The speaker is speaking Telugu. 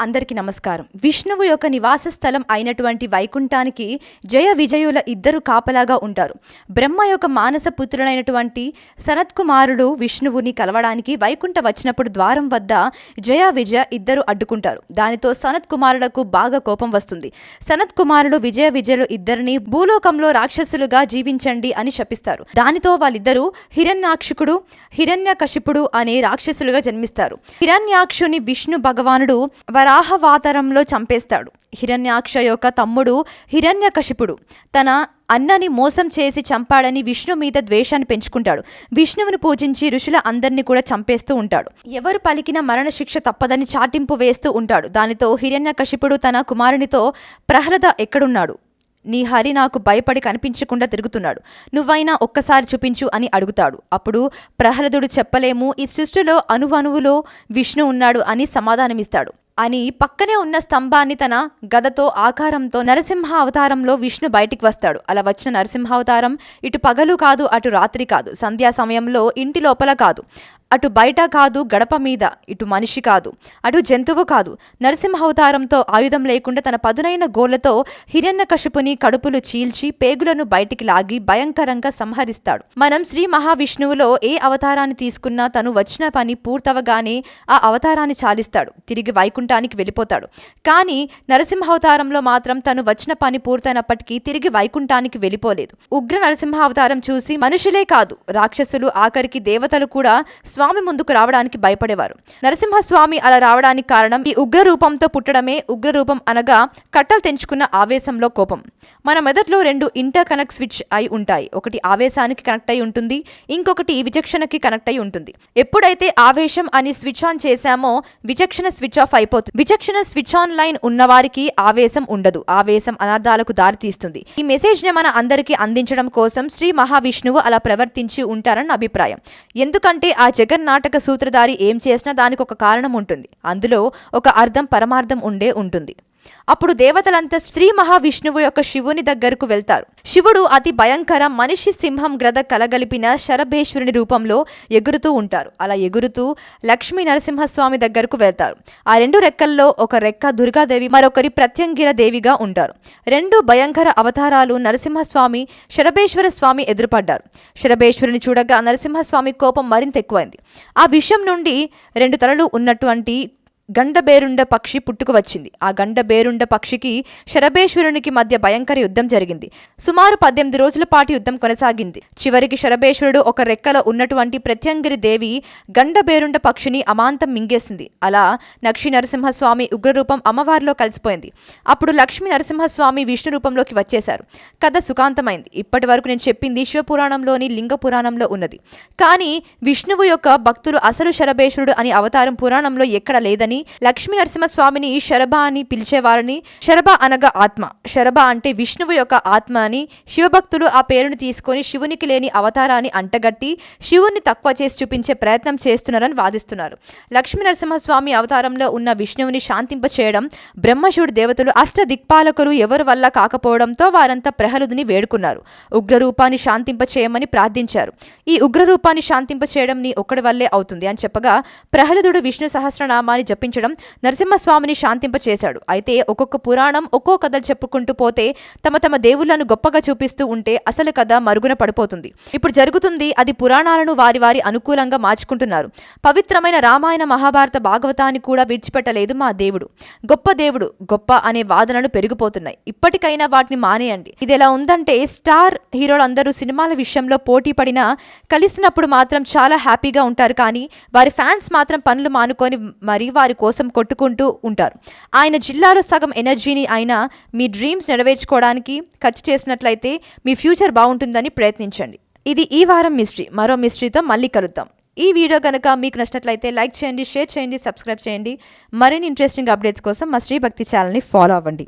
అందరికీ నమస్కారం. విష్ణువు యొక్క నివాస స్థలం అయినటువంటి వైకుంఠానికి జయ విజయుల ఇద్దరు కాపలాగా ఉంటారు. బ్రహ్మ యొక్క మానస పుత్రుడైనటువంటి సనత్కుమారుడు విష్ణువుని కలవడానికి వైకుంఠ వచ్చినప్పుడు ద్వారం వద్ద జయ విజయ ఇద్దరు అడ్డుకుంటారు. దానితో సనత్ కుమారులకు బాగా కోపం వస్తుంది. సనత్ కుమారుడు విజయ విజయులు ఇద్దరిని భూలోకంలో రాక్షసులుగా జీవించండి అని శపిస్తారు. దానితో వాళ్ళిద్దరూ హిరణ్యాక్షకుడు హిరణ్యకశిపుడు అనే రాక్షసులుగా జన్మిస్తారు. హిరణ్యాక్షుని విష్ణు భగవానుడు వరాహవాతరంలో చంపేస్తాడు. హిరణ్యాక్ష యొక్క తమ్ముడు హిరణ్యకశిపుడు తన అన్నని మోసం చేసి చంపాడని విష్ణు మీద ద్వేషాన్ని పెంచుకుంటాడు. విష్ణువుని పూజించి ఋషుల అందరినీ కూడా చంపేస్తూ ఉంటాడు. ఎవరు పలికిన మరణశిక్ష తప్పదని చాటింపు వేస్తూ ఉంటాడు. దానితో హిరణ్యకశిపుడు తన కుమారునితో ప్రహ్లద ఎక్కడున్నాడు? నీ హరి నాకు భయపడి కనిపించకుండా తిరుగుతున్నాడు. నువ్వైనా ఒక్కసారి చూపించు అని అడుగుతాడు. అప్పుడు ప్రహ్లదుడు చెప్పలేము ఈ సృష్టిలో అణువణువులో విష్ణు ఉన్నాడు అని సమాధానమిస్తాడు. అని పక్కనే ఉన్న స్తంభాన్ని తన గదతో ఆకారంతో నరసింహ అవతారంలో విష్ణు బయటికి వస్తాడు. అలా వచ్చిన నరసింహ అవతారం ఇటు పగలు కాదు అటు రాత్రి కాదు. సంధ్యా సమయంలో ఇంటి లోపల కాదు. అటు బయట కాదు గడప మీద. ఇటు మనిషి కాదు. అటు జంతువు కాదు. నరసింహ అవతారంతో ఆయుధం లేకుండా తన పదునైన గోళ్ళతో హిరణ్యకశిపుని కడుపులు చీల్చి పేగులను బయటికి లాగి భయంకరంగా సంహరిస్తాడు. మనం శ్రీ మహావిష్ణువులో ఏ అవతారాన్ని తీసుకున్నా తను వచ్చిన పని పూర్తవగానే ఆ అవతారాన్ని చాలిస్తాడు. తిరిగి వైకుంఠ వైకుంఠానికి వెళ్ళిపోతాడు. కానీ నరసింహ అవతారంలో మాత్రం తను వచ్చిన పని పూర్తయినప్పటికీ తిరిగి వైకుంఠానికి వెళ్ళిపోలేదు. ఉగ్ర నరసింహావతారం చూసి మనుషులే కాదు రాక్షసులు ఆఖరికి దేవతలు కూడా స్వామి ముందుకు రావడానికి భయపడేవారు. నరసింహస్వామి అలా రావడానికి కారణం ఈ ఉగ్ర రూపంతో పుట్టడమే. ఉగ్ర రూపం అనగా కట్టలు తెంచుకున్న ఆవేశంలో కోపం. మన మెదడులో రెండు ఇంటర్ కనెక్ట్ స్విచ్ అయి ఉంటాయి. ఒకటి ఆవేశానికి కనెక్ట్ అయి ఉంటుంది ఇంకొకటి విచక్షణకి కనెక్ట్ అయి ఉంటుంది. ఎప్పుడైతే ఆవేశం అని స్విచ్ ఆన్ చేశామో విచక్షణ స్విచ్ ఆఫ్ అయిపోతుంది విచక్షణ స్విచ్ ఆన్ లైన్ ఉన్నవారికి ఆవేశం ఉండదు. ఆవేశం అనర్థాలకు దారితీస్తుంది ఈ మెసేజ్ని మన అందరికీ అందించడం కోసం శ్రీ మహావిష్ణువు అలా ప్రవర్తించి ఉంటారని నా అభిప్రాయం. ఎందుకంటే ఆ జగన్నాటక సూత్రధారి ఏం చేసినా దానికి ఒక కారణం ఉంటుంది. అందులో ఒక అర్థం పరమార్థం ఉండే ఉంటుంది. అప్పుడు దేవతలంతా శ్రీ మహావిష్ణువు యొక్క శివుని దగ్గరకు వెళ్తారు. శివుడు అతి భయంకర మనిషి సింహం గ్రద కలగలిపిన శరభేశ్వరుని రూపంలో ఎగురుతూ ఉంటారు. అలా ఎగురుతూ లక్ష్మీ నరసింహస్వామి దగ్గరకు వెళ్తారు. ఆ రెండు రెక్కల్లో ఒక రెక్క దుర్గాదేవి మరొకరి ప్రత్యంగిర దేవిగా ఉంటారు. రెండు భయంకర అవతారాలు నరసింహస్వామి శరభేశ్వర స్వామి ఎదురుపడ్డారు. శరభేశ్వరుని చూడగా నరసింహస్వామి కోపం మరింత ఎక్కువైంది. ఆ విషయం నుండి రెండు తలలు ఉన్నటువంటి గండబేరుండ పక్షి పుట్టుకు వచ్చింది. ఆ గండబేరుండ పక్షికి శరభేశ్వరునికి మధ్య భయంకర యుద్ధం జరిగింది. సుమారు పద్దెనిమిది రోజుల పాటు యుద్ధం కొనసాగింది. చివరికి శరభేశ్వరుడు ఒక రెక్కలో ఉన్నటువంటి ప్రత్యంగిరి దేవి గండబేరుండ పక్షిని అమాంతం మింగేసింది. అలా లక్ష్మీ నరసింహస్వామి ఉగ్రరూపం అమ్మవారిలో కలిసిపోయింది. అప్పుడు లక్ష్మీ నరసింహస్వామి విష్ణు రూపంలోకి వచ్చేశారు. కథ సుఖాంతమైంది. ఇప్పటి వరకు నేను చెప్పింది శివపురాణంలోని లింగ పురాణంలో ఉన్నది. కానీ విష్ణువు యొక్క భక్తులు అసలు శరభేశ్వరుడు అని అవతారం పురాణంలో ఎక్కడ లేదని లక్ష్మీ నరసింహస్వామిని శరభ అని పిలిచేవారని శరభ అనగా ఆత్మ. శరభ అంటే విష్ణువు యొక్క ఆత్మ అని శివభక్తులు ఆ పేరును తీసుకొని శివునికి లేని అవతారాన్ని అంటగట్టి శివుని తక్కువ చేసి చూపించే ప్రయత్నం చేస్తున్నారని వాదిస్తున్నారు. లక్ష్మీ నరసింహస్వామి అవతారంలో ఉన్న విష్ణువుని శాంతింప చేయడం బ్రహ్మశివుడు దేవతలు అష్ట దిక్పాలకులు ఎవరి వల్ల కాకపోవడంతో వారంతా ప్రహలుదుని వేడుకున్నారు. ఉగ్రరూపాన్ని శాంతింప చేయమని ప్రార్థించారు. ఈ ఉగ్రరూపాన్ని శాంతింప చేయడం నీ ఒక్కడి వల్లే అవుతుంది అని చెప్పగా ప్రహ్లదుడు విష్ణు సహస్రనామాన్ని చెప్పించడం నరసింహస్వామిని శాంతింప చేశాడు అయితే ఒక్కొక్క పురాణం ఒక్కో కథలు చెప్పుకుంటూ పోతే తమ తమ దేవుళ్ళను గొప్పగా చూపిస్తూ ఉంటే అసలు కథ మరుగున పడిపోతుంది. ఇప్పుడు జరుగుతుంది అది పురాణాలను వారి వారి అనుకూలంగా మార్చుకుంటున్నారు. పవిత్రమైన రామాయణ మహాభారత భాగవతాన్ని కూడా విడిచిపెట్టలేదు మా దేవుడు. గొప్ప దేవుడు గొప్ప అనే వాదనలు పెరిగిపోతున్నాయి. ఇప్పటికైనా వాటిని మానేయండి. ఇది ఎలా ఉందంటే స్టార్ హీరోలందరూ సినిమాల విషయంలో పోటీ పడినా కలిసినప్పుడు మాత్రం చాలా హ్యాపీగా ఉంటారు కానీ వారి ఫ్యాన్స్ మాత్రం పనులు మానుకొని మరి వారి కోసం కొట్టుకుంటూ ఉంటారు. ఆయన జిల్లాలో సగం ఎనర్జీని ఆయన మీ డ్రీమ్స్ నెరవేర్చుకోవడానికి ఖర్చు చేసినట్లయితే మీ ఫ్యూచర్ బాగుంటుందని ప్రయత్నించండి. ఇది ఈ వారం మిస్టరీ. మరో మిస్టరీతో మళ్ళీ కలుద్దాం. ఈ వీడియో కనుక మీకు నచ్చినట్లయితే లైక్ చేయండి షేర్ చేయండి సబ్స్క్రైబ్ చేయండి. మరిన్ని ఇంట్రెస్టింగ్ అప్డేట్స్ కోసం మా శ్రీ భక్తి ఛానల్ని ఫాలో అవ్వండి.